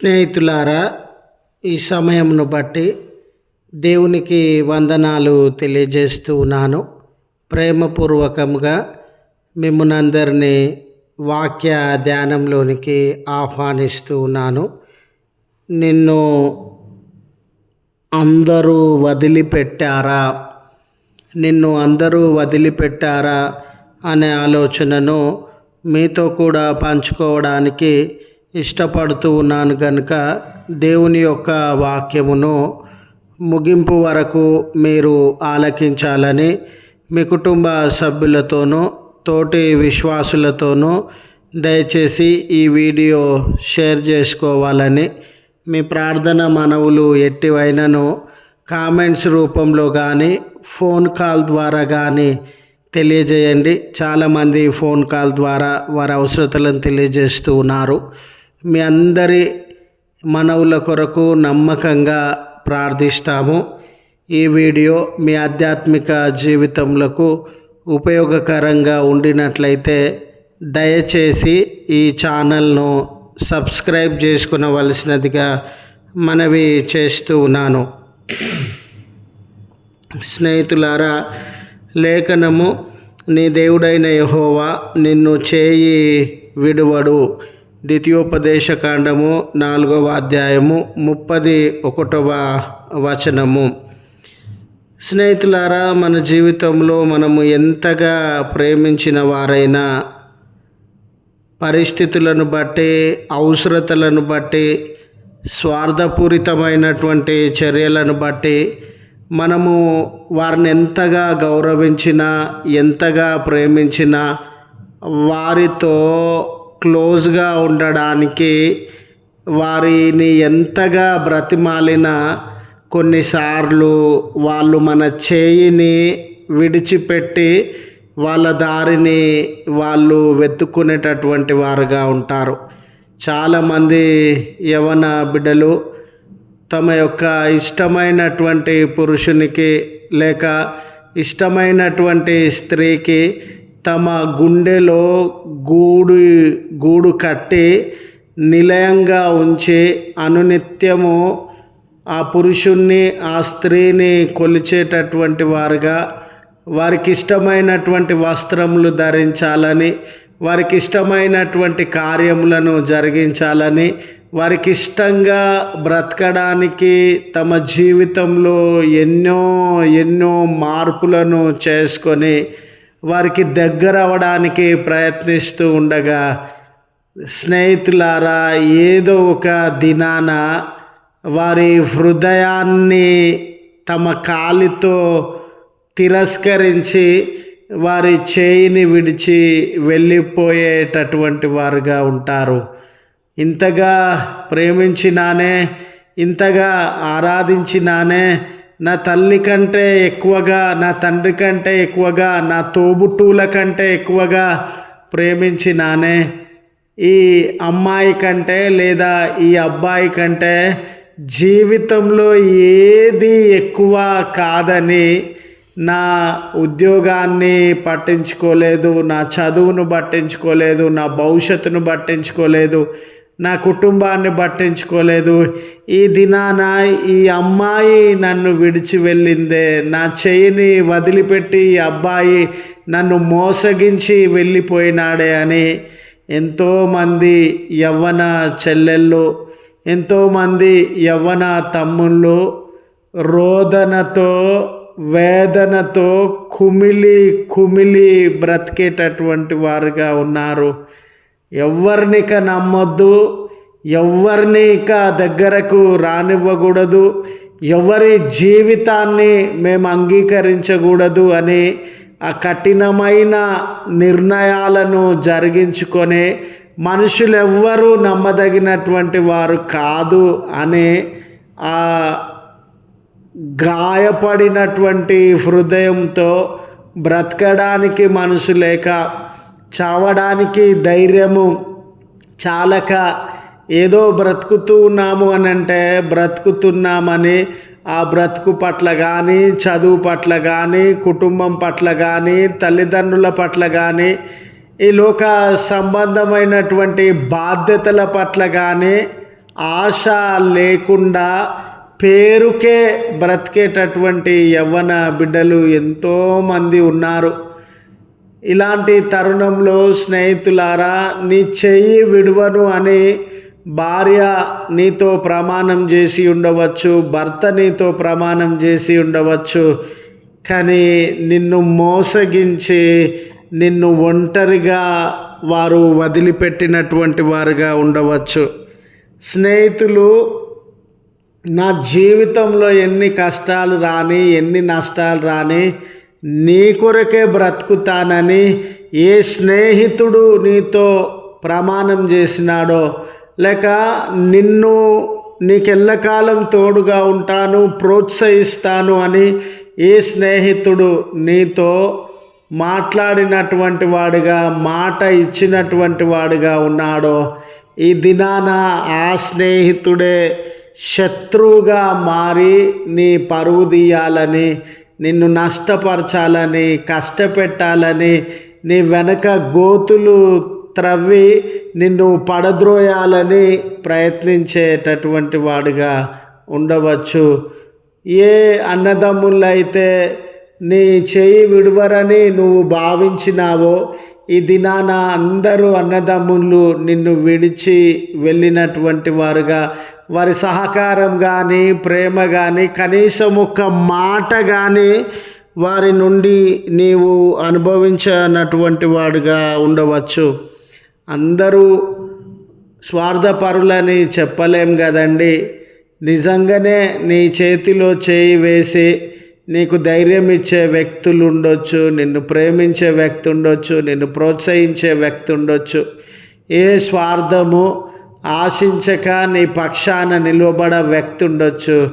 స్నేహితులారా ఈ సమయంను బట్టి దేవునికి వందనాలు తెలియజేస్తూ ఉన్నాను. ప్రేమపూర్వకంగా మిమ్మల్ని అందరినీ వాక్య ధ్యానంలోనికి ఆహ్వానిస్తూ ఉన్నాను. నిన్ను అందరూ వదిలిపెట్టారా? నిన్ను అందరూ వదిలిపెట్టారా? అనే ఆలోచనను మీతో కూడా పంచుకోవడానికి ఇష్టపడుతూ ఉన్నాను కనుక దేవుని యొక్క వాక్యమును ముగింపు వరకు మీరు ఆలకించాలని మీ కుటుంబ సభ్యులతోనూ తోటి విశ్వాసులతోనూ దయచేసి ఈ వీడియో షేర్ చేసుకోవాలని మీ ప్రార్థన మనవులు ఎట్టివైనను కామెంట్స్ రూపంలో కానీ ఫోన్ కాల్ ద్వారా కానీ తెలియజేయండి. చాలామంది ఫోన్ కాల్ ద్వారా వారి అవసరతలను తెలియజేస్తూ ఉన్నారు. మీ అందరి మనవుల కొరకు నమ్మకంగా ప్రార్థిస్తాము. ఈ వీడియో మీ ఆధ్యాత్మిక జీవితములకు ఉపయోగకరంగా ఉండినట్లయితే దయచేసి ఈ ఛానల్ను సబ్స్క్రైబ్ చేసుకునవలసినదిగా మనవి చేస్తూ ఉన్నాను. స్నేహితులారా లేఖనము నీ దేవుడైన యహోవా నిన్ను చేయి విడువడు. ద్వితీయోపదేశ కాండము నాలుగవ అధ్యాయము ముప్పది ఒకటవ వచనము. స్నేహితులారా మన జీవితంలో మనము ఎంతగా ప్రేమించిన వారైనా పరిస్థితులను బట్టి అవసరతలను బట్టి స్వార్థపూరితమైనటువంటి చర్యలను బట్టి మనము వారిని ఎంతగా గౌరవించినా ఎంతగా ప్రేమించినా వారితో క్లోజ్గా ఉండడానికి వారిని ఎంతగా బ్రతిమాలినా కొన్నిసార్లు వాళ్ళు మన చేయిని విడిచిపెట్టి వాళ్ళ దారిని వాళ్ళు వెతుక్కునేటటువంటి వారుగా ఉంటారు. చాలామంది యవన బిడ్డలు తమ యొక్క ఇష్టమైనటువంటి పురుషునికి లేక ఇష్టమైనటువంటి స్త్రీకి తమ గుండెలో గూడు గూడు కట్టి నిలయంగా ఉంచి అనునిత్యము ఆ పురుషుణ్ణి ఆ స్త్రీని కొలిచేటటువంటి వారుగా వారికి ఇష్టమైనటువంటి వస్త్రములు ధరించాలని వారికి ఇష్టమైనటువంటి కార్యములను జరిగించాలని వారికి ఇష్టంగా బ్రతకడానికి తమ జీవితంలో ఎన్నో ఎన్నో మార్పులను చేసుకొని వారికి దగ్గర అవ్వడానికి ప్రయత్నిస్తూ ఉండగా స్నేహితులారా ఏదో ఒక దినాన వారి హృదయాన్ని తమ కాలితో తిరస్కరించి వారి చేయిని విడిచి వెళ్ళిపోయేటటువంటి వారుగా ఉంటారు. ఇంతగా ప్రేమించినానే ఇంతగా ఆరాధించినానే నా తల్లి కంటే ఎక్కువగా నా తండ్రి కంటే ఎక్కువగా నా తోబుట్టువుల కంటే ఎక్కువగా ప్రేమించి నానే. ఈ అమ్మాయి కంటే లేదా ఈ అబ్బాయి కంటే జీవితంలో ఏది ఎక్కువ కాదని నా ఉద్యోగాన్ని పట్టించుకోలేదు నా చదువును పట్టించుకోలేదు నా భవిష్యత్తును పట్టించుకోలేదు. నా కుటుంబాన్ని పట్టించుకోలేదు. ఈ దినాన ఈ అమ్మాయి నన్ను విడిచి వెళ్ళిందే. నా చెయ్యిని వదిలిపెట్టి ఈ అబ్బాయి నన్ను మోసగించి వెళ్ళిపోయినాడే అని ఎంతోమంది యవ్వన చెల్లెళ్ళు ఎంతోమంది యవ్వన తమ్ముళ్ళు రోదనతో వేదనతో కుమిలి కుమిలి బ్రతికేటటువంటి వారుగా ఉన్నారు. ఎవరినిక నమ్మొద్దు ఎవరిని ఇక దగ్గరకు రానివ్వకూడదు ఎవరి జీవితాన్ని మేము అంగీకరించకూడదు అని ఆ కఠినమైన నిర్ణయాలను జరిగించుకొని మనుషులెవ్వరూ నమ్మదగినటువంటి వారు కాదు అనే ఆ గాయపడినటువంటి హృదయంతో బ్రతకడానికి మనసు లేక చావడానికి ధైర్యము చాలక ఏదో బ్రతుకుతూ ఉన్నాము అని అంటే బ్రతుకుతున్నామని ఆ బ్రతుకు పట్ల కానీ చదువు పట్ల కానీ కుటుంబం పట్ల కానీ తల్లిదండ్రుల పట్ల కానీ ఈ లోక సంబంధమైనటువంటి బాధ్యతల పట్ల కానీ ఆశ లేకుండా పేరుకే బ్రతికేటటువంటి యవ్వన బిడ్డలు ఎంతోమంది ఉన్నారు. ఇలాంటి తరుణంలో స్నేహితులారా నీ చెయ్యి విడువను అని భార్య నీతో ప్రమాణం చేసి ఉండవచ్చు భర్త నీతో ప్రమాణం చేసి ఉండవచ్చు కానీ నిన్ను మోసగించి నిన్ను ఒంటరిగా వారు వదిలిపెట్టినటువంటి వారుగా ఉండవచ్చు. స్నేహితులు నా జీవితంలో ఎన్ని కష్టాలు రాని ఎన్ని నష్టాలు రాని నీ కొరకే బ్రతుకుతానని ఏ స్నేహితుడు నీతో ప్రమాణం చేసినాడో లేక నిన్ను నీకెల్లకాలం తోడుగా ఉంటాను ప్రోత్సహిస్తాను అని ఏ స్నేహితుడు నీతో మాట్లాడినటువంటి వాడుగా మాట ఇచ్చినటువంటి వాడుగా ఉన్నాడో ఈ దినాన ఆ స్నేహితుడే శత్రువుగా మారి నీ పరువు తీయాలని నిన్ను నష్టపరచాలని కష్టపెట్టాలని నీ వెనక గోతులు త్రవ్వి నిన్ను పడద్రోయాలని ప్రయత్నించేటటువంటి వాడుగా ఉండవచ్చు. ఏ అన్నదమ్ములైతే నీ చేయి విడువరని నువ్వు భావించినావో ఈ దినాన అందరూ అన్నదమ్ములు నిన్ను విడిచి వెళ్ళినటువంటి వారుగా వారి సహకారం కానీ ప్రేమ కానీ కనీసం ఒక మాట కానీ వారి నుండి నీవు అనుభవించనటువంటి వాడుగా ఉండవచ్చు. అందరూ స్వార్థపరులని చెప్పలేం కదండి. నిజంగానే నీ చేతిలో చేయి వేసి నీకు ధైర్యం ఇచ్చే వ్యక్తులు ఉండొచ్చు నిన్ను ప్రేమించే వ్యక్తి ఉండొచ్చు నిన్ను ప్రోత్సహించే వ్యక్తి ఉండొచ్చు. ఏ స్వార్థము ఆశించక నీ పక్షాన నిలవబడ వ్యక్తి ఉండొచ్చు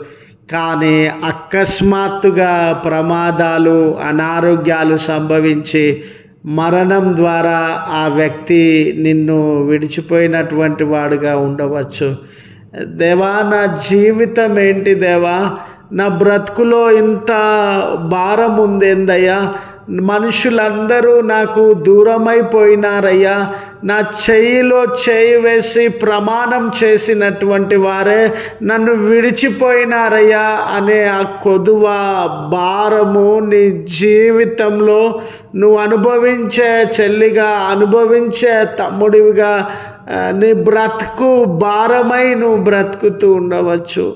కానీ అకస్మాత్తుగా ప్రమాదాలు అనారోగ్యాలు సంభవించి మరణం ద్వారా ఆ వ్యక్తి నిన్ను విడిచిపోయినటువంటి వాడుగా ఉండవచ్చు. దేవా నా జీవితం ఏంటి దేవా? నా బ్రతుకులో ఇంత భారం ఉందేందయ్యా? మనుషులందరూ నాకు దూరమైపోయినారయ్యా. నా చెయ్యిలో చేయి వేసి ప్రమాణం చేసినటువంటి వారే నన్ను విడిచిపోయినారయ్యా అనే ఆ కొదువ భారము నీ జీవితంలో నువ్వు అనుభవించే చెల్లిగా అనుభవించే తమ్ముడివిగా నీ బ్రతుకు భారమై నువ్వు బ్రతుకుతూ ఉండవచ్చు.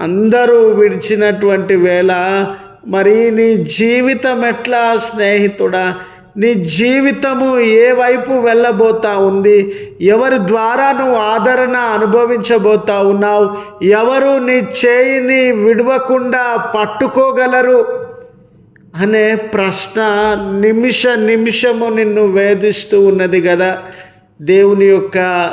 అందరూ విడిచినటువంటి వేళ మరి నీ జీవితం ఎట్లా స్నేహితుడా? నీ జీవితము ఏ వైపు వెళ్ళబోతా ఉంది? ఎవరి ద్వారా నువ్వు ఆదరణ అనుభవించబోతా ఉన్నావు? ఎవరు నీ చేయిని విడవకుండా పట్టుకోగలరు? అనే ప్రశ్న నిమిష నిమిషము నిన్ను వేధిస్తూ ఉన్నది కదా దేవుని యొక్క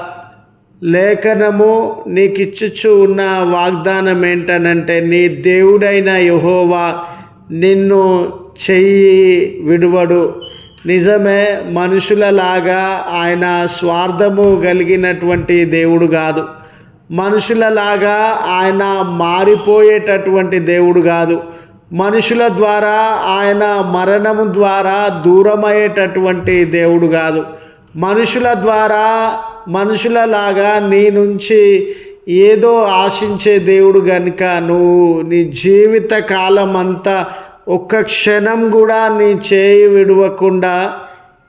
లేఖనము నీకు ఇచ్చుచు ఉన్న వాగ్దానం ఏంటనంటే నీ దేవుడైన యహోవా నిన్ను చెయ్యి విడువడు. నిజమే మనుషులలాగా ఆయన స్వార్థము కలిగినటువంటి దేవుడు కాదు. మనుషులలాగా ఆయన మారిపోయేటటువంటి దేవుడు కాదు. మనుషుల ద్వారా ఆయన మరణము ద్వారా దూరమయ్యేటటువంటి దేవుడు కాదు. మనుషుల ద్వారా మనుషులలాగా నీ నుంచి ఏదో ఆశించే దేవుడు కనుక నువ్వు నీ జీవిత కాలం అంతా ఒక్క క్షణం కూడా నీ చేయి విడవకుండా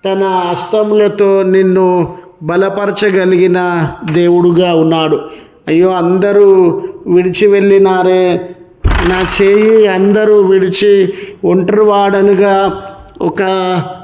తన అస్తములతో నిన్ను బలపరచగలిగిన దేవుడుగా ఉన్నాడు. అయ్యో అందరూ విడిచి వెళ్ళినారే. నా చేయి అందరూ విడిచి ఒంటరి వాడనుగా ఒక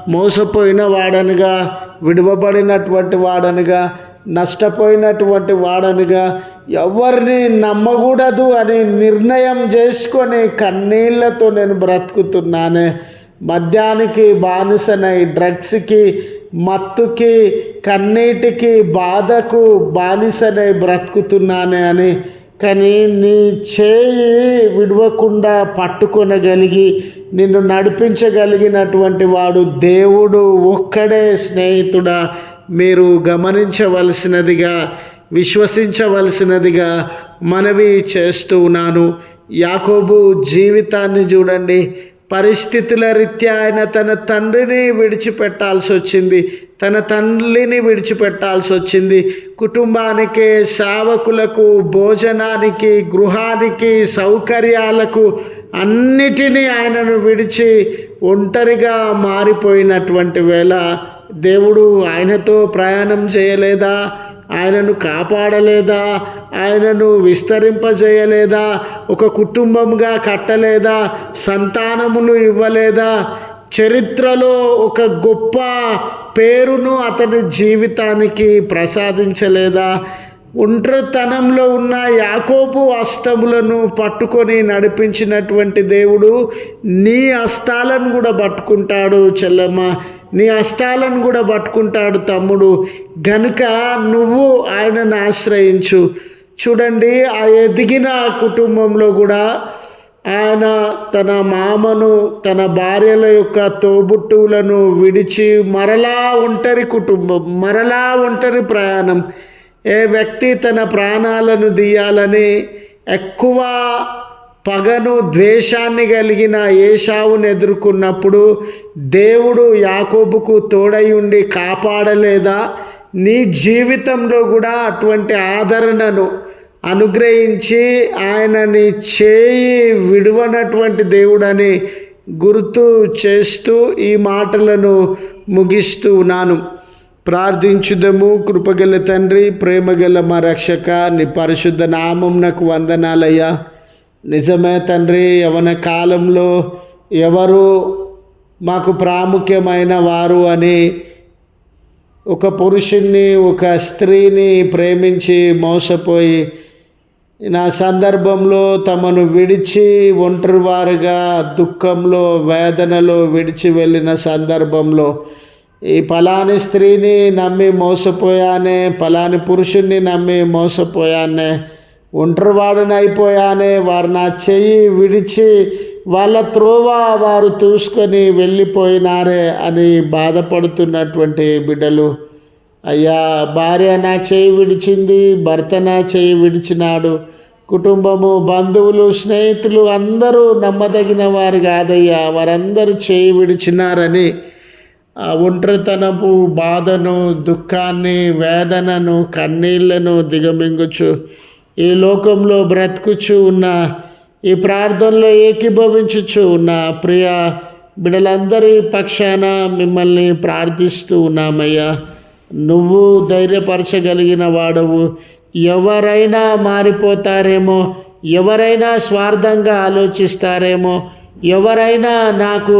మోసపోయిన వాడనుగా విడవబడినటువంటి వాడనుగా నష్టపోయినటువంటి వాడనుగా ఎవరిని నమ్మకూడదు అని నిర్ణయం చేసుకొని కన్నీళ్ళతో నేను బ్రతుకుతున్నానే. మద్యానికి బానిసనై డ్రగ్స్కి మత్తుకి కన్నీటికి బాధకు బానిసనై బ్రతుకుతున్నానే అని కానీ నీ చేయి విడవకుండా పట్టుకొనగలిగి నిన్ను నడిపించగలిగినటువంటి వాడు దేవుడు ఒక్కడే స్నేహితుడా. మీరు గమనించవలసినదిగా విశ్వసించవలసినదిగా మనవి చేస్తూ ఉన్నాను. యాకోబు జీవితాన్ని చూడండి. పరిస్థితుల రీత్యా ఆయన తన తండ్రిని విడిచిపెట్టాల్సి వచ్చింది. తన తండ్రిని విడిచిపెట్టాల్సి వచ్చింది. కుటుంబానికి సేవకులకు భోజనానికి గృహానికి సౌకర్యాలకు అన్నిటినీ ఆయనను విడిచి ఒంటరిగా మారిపోయినటువంటి వేళ దేవుడు ఆయనతో ప్రయాణం చేయలేదా? ఆయనను కాపాడలేదా? ఆయనను విస్తరింపజేయలేదా? ఒక కుటుంబంగా కట్టలేదా? సంతానములు ఇవ్వలేదా? చరిత్రలో ఒక గొప్ప పేరును అతని జీవితానికి ప్రసాదించలేదా? ఒంటరితనంలో ఉన్న యాకోబు అస్తములను పట్టుకొని నడిపించినటువంటి దేవుడు నీ అస్తాలను కూడా పట్టుకుంటాడు చెల్లమ్మ. నీ అస్తాలను కూడా పట్టుకుంటాడు తమ్ముడు. గనుక నువ్వు ఆయనను ఆశ్రయించు. చూడండి ఆ ఎదిగిన కుటుంబంలో కూడా ఆయన తన మామను తన భార్యల యొక్క తోబుట్టువులను విడిచి మరలా ఒంటరి కుటుంబం మరలా ఒంటరి ప్రయాణం. ఏ వ్యక్తి తన ప్రాణాలను తీయాలని ఎక్కువ పగను ద్వేషాన్ని కలిగిన ఏషావును ఎదుర్కొన్నప్పుడు దేవుడు యాకోబుకు తోడై ఉండి కాపాడలేదా? నీ జీవితంలో కూడా అటువంటి ఆదరణను అనుగ్రహించి ఆయనని చేయి విడువనటువంటి దేవుడని గుర్తు చేస్తూ ఈ మాటలను ముగిస్తూ ఉన్నాను. ప్రార్థించుదము. కృపగల తండ్రి ప్రేమగల మా రక్షక నీ పరిశుద్ధ నామం నాకు వందనాలయ్యా. నిజమే తండ్రి యవన కాలంలో ఎవరు మాకు ప్రాముఖ్యమైన వారు అని ఒక పురుషుణ్ణి ఒక స్త్రీని ప్రేమించి మోసపోయి నా సందర్భంలో తమను విడిచి ఒంటరివారుగా దుఃఖంలో వేదనలో విడిచి వెళ్ళిన సందర్భంలో ఈ ఫలాని స్త్రీని నమ్మి మోసపోయానే ఫలాని పురుషుణ్ణి నమ్మి మోసపోయానే ఒంటరివాడిని అయిపోయానే వారు నా చెయ్యి విడిచి వాళ్ళ త్రోవ వారు చూసుకొని వెళ్ళిపోయినారే అని బాధపడుతున్నటువంటి బిడ్డలు. అయ్యా భార్య నా చేయి విడిచింది భర్త నా చేయి విడిచినాడు. కుటుంబము బంధువులు స్నేహితులు అందరూ నమ్మదగిన వారు కాదయ్యా వారందరూ చేయి విడిచినారని ఒంటరితనపు బాధను దుఃఖాన్ని వేదనను కన్నీళ్ళను దిగమింగుచు ఈ లోకంలో బ్రతుకుచు ఉన్న ఈ ప్రార్థనలో ఏకీభవించుచు ఉన్న ప్రియ బిడలందరి పక్షాన మిమ్మల్ని ప్రార్థిస్తూ ఉన్నామయ్యా. నువ్వు ధైర్యపరచగలిగిన వాడవు. ఎవరైనా మారిపోతారేమో ఎవరైనా స్వార్థంగా ఆలోచిస్తారేమో ఎవరైనా నాకు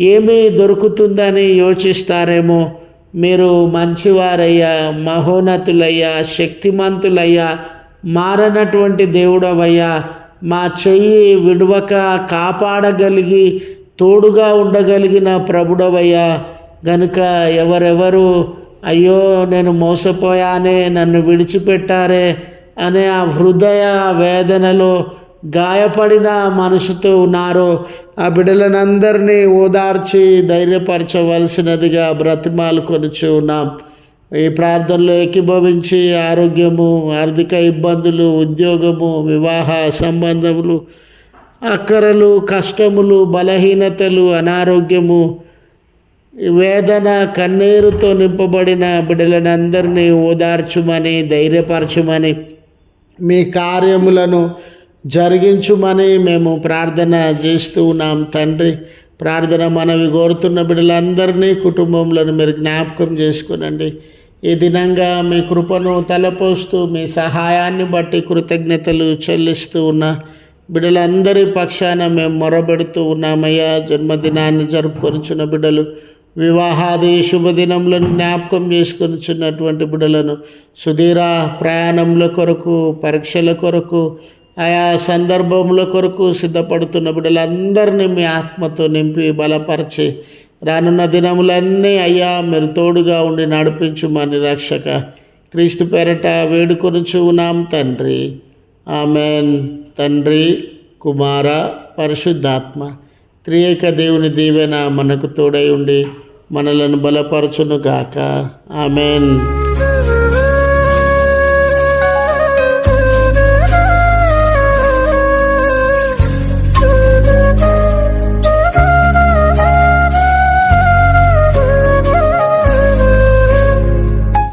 ఏమీ దొరుకుతుందని యోచిస్తారేమో? మీరు మంచివారయ్యా మహోన్నతులయ్యా శక్తిమంతులయ్యా మారనటువంటి దేవుడవయ్యా మా చెయ్యి విడవక కాపాడగలిగి తోడుగా ఉండగలిగిన ప్రభుడవయ్యా. గనుక ఎవరెవరు అయ్యో నేను మోసపోయానే నన్ను విడిచిపెట్టారే అనే ఆ హృదయ వేదనలో గాయపడిన మనసుతో ఉన్నారో ఆ బిడ్డలనందరినీ ఓదార్చి ధైర్యపరచవలసినదిగా బ్రతిమాలు కొనుచు ఉన్నాం. ఈ ప్రార్థనలో ఏకీభవించి ఆరోగ్యము ఆర్థిక ఇబ్బందులు ఉద్యోగము వివాహ సంబంధములు అక్కరలు కష్టములు బలహీనతలు అనారోగ్యము వేదన కన్నీరుతో నింపబడిన బిడ్డలనందరినీ ఓదార్చుమని ధైర్యపరచుమని మీ కార్యములను జరిగించుమని మేము ప్రార్థన చేస్తూ ఉన్నాం తండ్రి. ప్రార్థన మనవి కోరుతున్న బిడ్డలందరినీ కుటుంబంలో మీరు జ్ఞాపకం చేసుకునండి. ఈ దినంగా మీ కృపను తలపోస్తూ మీ సహాయాన్ని బట్టి కృతజ్ఞతలు చెల్లిస్తూ ఉన్న బిడ్డలందరి పక్షాన మేము మొరబెడుతూ ఉన్నామయ్యా. జన్మదినాన్ని జరుపుకొనిచున్న బిడ్డలు వివాహాది శుభదినములను జ్ఞాపకం చేసుకొనిచున్నటువంటి బిడ్డలను సుధీర ప్రయాణముల కొరకు పరీక్షల కొరకు ఆయా సందర్భముల కొరకు సిద్ధపడుతున్న బిడ్డలందరినీ మీ ఆత్మతో నింపి బలపరిచి రానున్న దినములన్నీ అయ్యా మీరు తోడుగా ఉండి నడిపించు మా రక్షక క్రీస్తు పేరట వేడుకొనుచు ఉన్నాం తండ్రి. ఆమెన్. తండ్రి కుమార పరిశుద్ధాత్మ త్రియేక దేవుని దీవెన మనకు తోడై ఉండి మనలను బలపరచును గాక ఆమెన్.